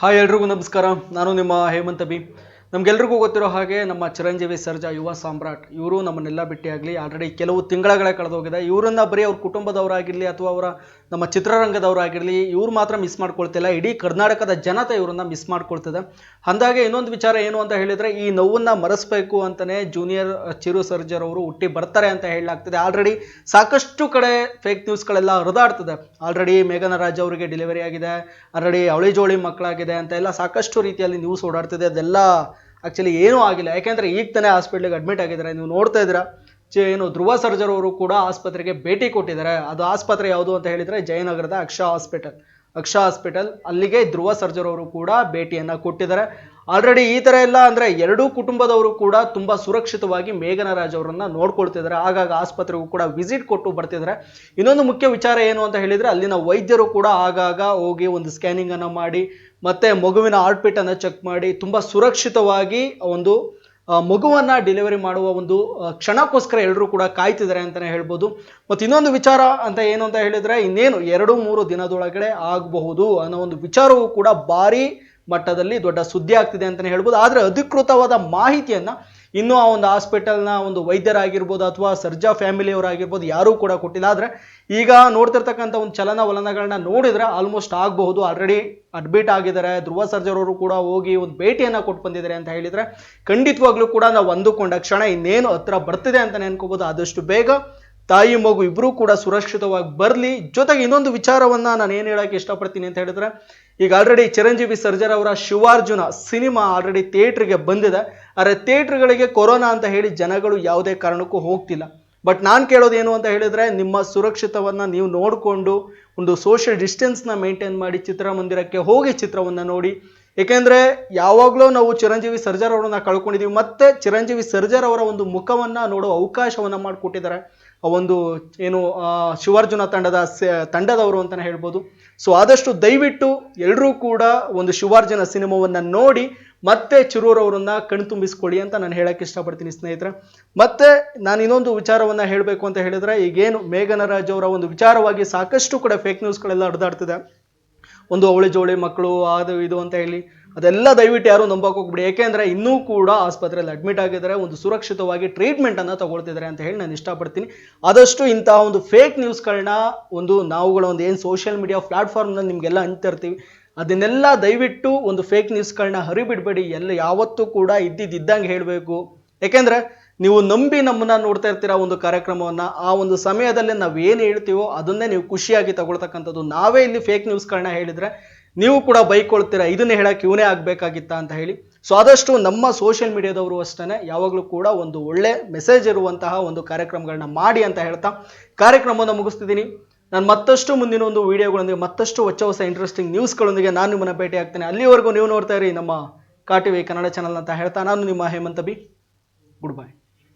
Hi ಎಲ್ರಿಗೂ ನಮಸ್ಕಾರ. ನಾನು ನಿಮ್ಮ ಹೇಮಂತ ಬಿ ನಮಗೆಲ್ರಿಗೂ ಗೊತ್ತಿರೋ ಹಾಗೆ ನಮ್ಮ ಚಿರಂಜೀವಿ ಸರ್ಜಾ ಯುವ ಸಾಮ್ರಾಟ್, ಇವರು ನಮ್ಮನ್ನೆಲ್ಲ ಭೇಟಿಯಾಗಲಿ. ಆಲ್ರೆಡಿ ಕೆಲವು ತಿಂಗಳಗಳೇ ಕಳೆದೋಗಿದೆ. ಇವರನ್ನ ಬರೀ ಅವ್ರ ಕುಟುಂಬದವರಾಗಿರಲಿ ಅಥವಾ ಅವರ ನಮ್ಮ ಚಿತ್ರರಂಗದವರಾಗಿರಲಿ ಇವ್ರು ಮಾತ್ರ ಮಿಸ್ ಮಾಡ್ಕೊಳ್ತಿಲ್ಲ, ಇಡೀ ಕರ್ನಾಟಕದ ಜನತೆ ಇವರನ್ನ ಮಿಸ್ ಮಾಡ್ಕೊಳ್ತಿದೆ. ಅಂದಾಗೆ ಇನ್ನೊಂದು ವಿಚಾರ ಏನು ಅಂತ ಹೇಳಿದರೆ, ಈ ನೋವನ್ನು ಮರೆಸಬೇಕು ಅಂತಲೇ ಜೂನಿಯರ್ ಚಿರು ಸರ್ಜರ್ ಅವರು ಹುಟ್ಟಿ ಬರ್ತಾರೆ ಅಂತ ಹೇಳಲಾಗ್ತಿದೆ. ಆಲ್ರೆಡಿ ಸಾಕಷ್ಟು ಕಡೆ ಫೇಕ್ ನ್ಯೂಸ್ಗಳೆಲ್ಲ ಹರಿದಾಡ್ತಿದೆ. ಆಲ್ರೆಡಿ ಮೇಘನ ರಾಜ್ ಅವರಿಗೆ ಡೆಲಿವರಿ ಆಗಿದೆ ಆಲ್ರೆಡಿ ಅವಳಿ ಜೋಳಿ ಮಕ್ಕಳಾಗಿದೆ ಅಂತ ಎಲ್ಲ ಸಾಕಷ್ಟು ರೀತಿಯಲ್ಲಿ ನ್ಯೂಸ್ ಓಡಾಡ್ತಿದೆ. ಅದೆಲ್ಲ ಆ್ಯಕ್ಚುಲಿ ಏನೂ ಆಗಿಲ್ಲ. ಯಾಕೆಂದರೆ ಈಗ ತಾನೇ ಹಾಸ್ಪಿಟ್ಲಿಗೆ ಅಡ್ಮಿಟ್ ಆಗಿದ್ದಾರೆ. ನೀವು ನೋಡ್ತಾ ಇದ್ದೀರಾ? ಏನು ಧ್ರುವ ಸರ್ಜರ್ ಅವರು ಕೂಡ ಆಸ್ಪತ್ರೆಗೆ ಭೇಟಿ ಕೊಟ್ಟಿದ್ದಾರೆ. ಅದು ಆಸ್ಪತ್ರೆ ಯಾವುದು ಅಂತ ಹೇಳಿದರೆ ಜಯನಗರದ ಅಕ್ಷಾ ಹಾಸ್ಪಿಟಲ್. ಅಕ್ಷಾ ಹಾಸ್ಪಿಟಲ್ ಅಲ್ಲಿಗೆ ಧ್ರುವ ಸರ್ಜರ್ ಅವರು ಕೂಡ ಭೇಟಿಯನ್ನು ಕೊಟ್ಟಿದ್ದಾರೆ. ಆಲ್ರೆಡಿ ಈ ಥರ ಎಲ್ಲ ಅಂದರೆ ಎರಡೂ ಕುಟುಂಬದವರು ಕೂಡ ತುಂಬ ಸುರಕ್ಷಿತವಾಗಿ ಮೇಘನರಾಜ್ ಅವರನ್ನು ನೋಡ್ಕೊಳ್ತಿದ್ದಾರೆ. ಆಗಾಗ ಆಸ್ಪತ್ರೆಗೂ ಕೂಡ ವಿಸಿಟ್ ಕೊಟ್ಟು ಬರ್ತಿದ್ದಾರೆ. ಇನ್ನೊಂದು ಮುಖ್ಯ ವಿಚಾರ ಏನು ಅಂತ ಹೇಳಿದರೆ ಅಲ್ಲಿನ ವೈದ್ಯರು ಕೂಡ ಆಗಾಗ ಹೋಗಿ ಒಂದು ಸ್ಕ್ಯಾನಿಂಗ್ ಅನ್ನು ಮಾಡಿ, ಮತ್ತೆ ಮಗುವಿನ ಹಾರ್ಟ್ ಚೆಕ್ ಮಾಡಿ, ತುಂಬ ಸುರಕ್ಷಿತವಾಗಿ ಒಂದು ಮಗುವನ್ನ ಡೆಲಿವರಿ ಮಾಡುವ ಒಂದು ಕ್ಷಣಕ್ಕೋಸ್ಕರ ಎಲ್ಲರೂ ಕೂಡ ಕಾಯ್ತಿದ್ದಾರೆ ಅಂತಲೇ ಹೇಳ್ಬೋದು. ಮತ್ತು ಇನ್ನೊಂದು ವಿಚಾರ ಅಂತ ಏನು ಅಂತ ಹೇಳಿದರೆ, ಇನ್ನೇನು ಎರಡು ಮೂರು ದಿನದೊಳಗಡೆ ಆಗಬಹುದು ಅನ್ನೋ ಒಂದು ವಿಚಾರವೂ ಕೂಡ ಭಾರಿ ಮಟ್ಟದಲ್ಲಿ ದೊಡ್ಡ ಸುದ್ದಿ ಆಗ್ತಿದೆ ಅಂತಲೇ ಹೇಳ್ಬೋದು. ಆದರೆ ಅಧಿಕೃತವಾದ ಮಾಹಿತಿಯನ್ನ ಇನ್ನೂ ಆ ಒಂದು ಹಾಸ್ಪಿಟಲ್ನ ಒಂದು ವೈದ್ಯರಾಗಿರ್ಬೋದು ಅಥವಾ ಸರ್ಜಾ ಫ್ಯಾಮಿಲಿಯವರಾಗಿರ್ಬೋದು ಯಾರೂ ಕೂಡ ಕೊಟ್ಟಿಲ್ಲ. ಆದರೆ ಈಗ ನೋಡ್ತಿರ್ತಕ್ಕಂಥ ಒಂದು ಚಲನವಲನಗಳನ್ನ ನೋಡಿದ್ರೆ ಆಲ್ಮೋಸ್ಟ್ ಆಗಬಹುದು. ಆಲ್ರೆಡಿ ಅಡ್ಮಿಟ್ ಆಗಿದ್ದಾರೆ. ಧ್ರುವ ಸರ್ಜರವರು ಕೂಡ ಹೋಗಿ ಒಂದು ಭೇಟಿಯನ್ನು ಕೊಟ್ಟು ಬಂದಿದ್ದಾರೆ ಅಂತ ಹೇಳಿದರೆ ಖಂಡಿತವಾಗ್ಲೂ ಕೂಡ ನಾವು ಅಂದುಕೊಂಡ ಕ್ಷಣ ಇನ್ನೇನು ಹತ್ರ ಬರ್ತಿದೆ ಅಂತಲೇ ಅನ್ಕೋಬೋದು ಆದಷ್ಟು ಬೇಗ ತಾಯಿ ಮಗು ಇಬ್ಬರೂ ಕೂಡ ಸುರಕ್ಷಿತವಾಗಿ ಬರಲಿ. ಜೊತೆಗೆ ಇನ್ನೊಂದು ವಿಚಾರವನ್ನ ನಾನು ಏನು ಹೇಳೋಕ್ಕೆ ಇಷ್ಟಪಡ್ತೀನಿ ಅಂತ ಹೇಳಿದ್ರೆ ಈಗ ಆಲ್ರೆಡಿ ಚಿರಂಜೀವಿ ಸರ್ಜರ್ ಅವರ ಶಿವಾರ್ಜುನ ಸಿನಿಮಾ ಆಲ್ರೆಡಿ ಥಿಯೇಟ್ರಿಗೆ ಬಂದಿದೆ. ಆದರೆ ಥಿಯೇಟ್ರ್ಗಳಿಗೆ ಕೊರೋನಾ ಅಂತ ಹೇಳಿ ಜನಗಳು ಯಾವುದೇ ಕಾರಣಕ್ಕೂ ಹೋಗ್ತಿಲ್ಲ. ಬಟ್ ನಾನು ಕೇಳೋದು ಏನು ಅಂತ ಹೇಳಿದರೆ ನಿಮ್ಮ ಸುರಕ್ಷಿತವನ್ನು ನೀವು ನೋಡಿಕೊಂಡು ಒಂದು ಸೋಷಿಯಲ್ ಡಿಸ್ಟೆನ್ಸ್ನ ಮೇಂಟೈನ್ ಮಾಡಿ ಚಿತ್ರಮಂದಿರಕ್ಕೆ ಹೋಗಿ ಚಿತ್ರವನ್ನು ನೋಡಿ. ಏಕೆಂದರೆ ಯಾವಾಗಲೂ ನಾವು ಚಿರಂಜೀವಿ ಸರ್ಜರ್ ಅವರನ್ನ ಕಳ್ಕೊಂಡಿದ್ದೀವಿ ಮತ್ತೆ ಚಿರಂಜೀವಿ ಸರ್ಜರ್ ಅವರ ಒಂದು ಮುಖವನ್ನು ನೋಡೋ ಅವಕಾಶವನ್ನು ಮಾಡಿಕೊಟ್ಟಿದ್ದಾರೆ. ಆ ಒಂದು ಏನು ಶಿವಾರ್ಜುನ ತಂಡದ ತಂಡದವರು ಅಂತಲೇ ಹೇಳ್ಬೋದು. ಸೊ ಆದಷ್ಟು ದಯವಿಟ್ಟು ಎಲ್ಲರೂ ಕೂಡ ಒಂದು ಶಿವಾರ್ಜುನ ಸಿನಿಮಾವನ್ನು ನೋಡಿ ಮತ್ತೆ ಚಿರೂರವರನ್ನ ಕಣ್ತುಂಬಿಸ್ಕೊಳ್ಳಿ ಅಂತ ನಾನು ಹೇಳಕ್ಕೆ ಇಷ್ಟಪಡ್ತೀನಿ ಸ್ನೇಹಿತರೆ. ಮತ್ತೆ ನಾನು ಇನ್ನೊಂದು ವಿಚಾರವನ್ನು ಹೇಳಬೇಕು ಅಂತ ಹೇಳಿದ್ರೆ, ಈಗೇನು ಮೇಘನ ರಾಜ್ ಅವರ ಒಂದು ವಿಚಾರವಾಗಿ ಸಾಕಷ್ಟು ಕೂಡ ಫೇಕ್ ನ್ಯೂಸ್ಗಳೆಲ್ಲ ಹರಿದಾಡ್ತಿದೆ. ಒಂದು ಅವಳಿ ಜೋಳಿ ಮಕ್ಕಳು, ಅದು ಇದು ಅಂತ ಹೇಳಿ ಅದೆಲ್ಲ ದಯವಿಟ್ಟು ಯಾರು ನಂಬಕ್ಕೆ ಹೋಗ್ಬಿಡಿ ಏಕೆಂದರೆ ಇನ್ನೂ ಕೂಡ ಆಸ್ಪತ್ರೆಯಲ್ಲಿ ಅಡ್ಮಿಟ್ ಆಗಿದ್ದಾರೆ, ಒಂದು ಸುರಕ್ಷಿತವಾಗಿ ಟ್ರೀಟ್ಮೆಂಟನ್ನು ತಗೊಳ್ತಿದ್ದಾರೆ ಅಂತ ಹೇಳಿ ನಾನು ಇಷ್ಟಪಡ್ತೀನಿ. ಆದಷ್ಟು ಇಂತಹ ಒಂದು ಫೇಕ್ ನ್ಯೂಸ್ಗಳನ್ನ ಒಂದು ನಾವುಗಳ ಒಂದು ಏನು ಸೋಷಿಯಲ್ ಮೀಡಿಯಾ ಪ್ಲಾಟ್ಫಾರ್ಮ್ನಲ್ಲಿ ನಿಮಗೆಲ್ಲ ಅಂತಿರ್ತೀವಿ ಅದನ್ನೆಲ್ಲ ದಯವಿಟ್ಟು ಒಂದು ಫೇಕ್ ನ್ಯೂಸ್ಗಳನ್ನ ಹರಿಬಿಡಬೇಡಿ. ಎಲ್ಲ ಯಾವತ್ತೂ ಕೂಡ ಇದ್ದಿದ್ದಂಗೆ ಹೇಳಬೇಕು. ಯಾಕೆಂದ್ರೆ ನೀವು ನಂಬಿ ನಮ್ಮನ್ನ ನೋಡ್ತಾ ಇರ್ತೀರ ಒಂದು ಕಾರ್ಯಕ್ರಮವನ್ನು, ಆ ಒಂದು ಸಮಯದಲ್ಲಿ ನಾವು ಏನು ಹೇಳ್ತೀವೋ ಅದನ್ನೇ ನೀವು ಖುಷಿಯಾಗಿ ತಗೊಳ್ತಕ್ಕಂಥದ್ದು. ನಾವೇ ಇಲ್ಲಿ ಫೇಕ್ ನ್ಯೂಸ್ಗಳನ್ನ ಹೇಳಿದರೆ ನೀವು ಕೂಡ ಬೈಕೊಳ್ತೀರಾ? ಇದನ್ನ ಹೇಳಕ್ಕೆ ಇವನೇ ಆಗಬೇಕಾಗಿತ್ತ ಅಂತ ಹೇಳಿ. ಸೊ ಆದಷ್ಟು ನಮ್ಮ ಸೋಷಿಯಲ್ ಮೀಡಿಯಾದವರು ಅಷ್ಟೇ ಯಾವಾಗಲೂ ಕೂಡ ಒಂದು ಒಳ್ಳೆ ಮೆಸೇಜ್ ಇರುವಂತಹ ಒಂದು ಕಾರ್ಯಕ್ರಮಗಳನ್ನ ಮಾಡಿ ಅಂತ ಹೇಳ್ತಾ ಕಾರ್ಯಕ್ರಮವನ್ನು ಮುಗಿಸ್ತಿದ್ದೀನಿ. ನಾನು ಮತ್ತಷ್ಟು ಮುಂದಿನ ಒಂದು ವಿಡಿಯೋಗಳೊಂದಿಗೆ ಮತ್ತಷ್ಟು ಹೊಚ್ಚ ಹೊಸ ಇಂಟ್ರೆಸ್ಟಿಂಗ್ ನ್ಯೂಸ್ಗಳೊಂದಿಗೆ ನಾನು ನಿಮ್ಮನ್ನು ಭೇಟಿ ಆಗ್ತೇನೆ. ಅಲ್ಲಿವರೆಗೂ ನೀವು ನೋಡ್ತಾ ಇರಿ ನಮ್ಮ ಕಾಟಿವಿ ಕನ್ನಡ ಚಾನಲ್ ಅಂತ ಹೇಳ್ತಾ, ನಾನು ನಿಮ್ಮ ಹೇಮಂತ ಬಿ ಗುಡ್ ಬೈ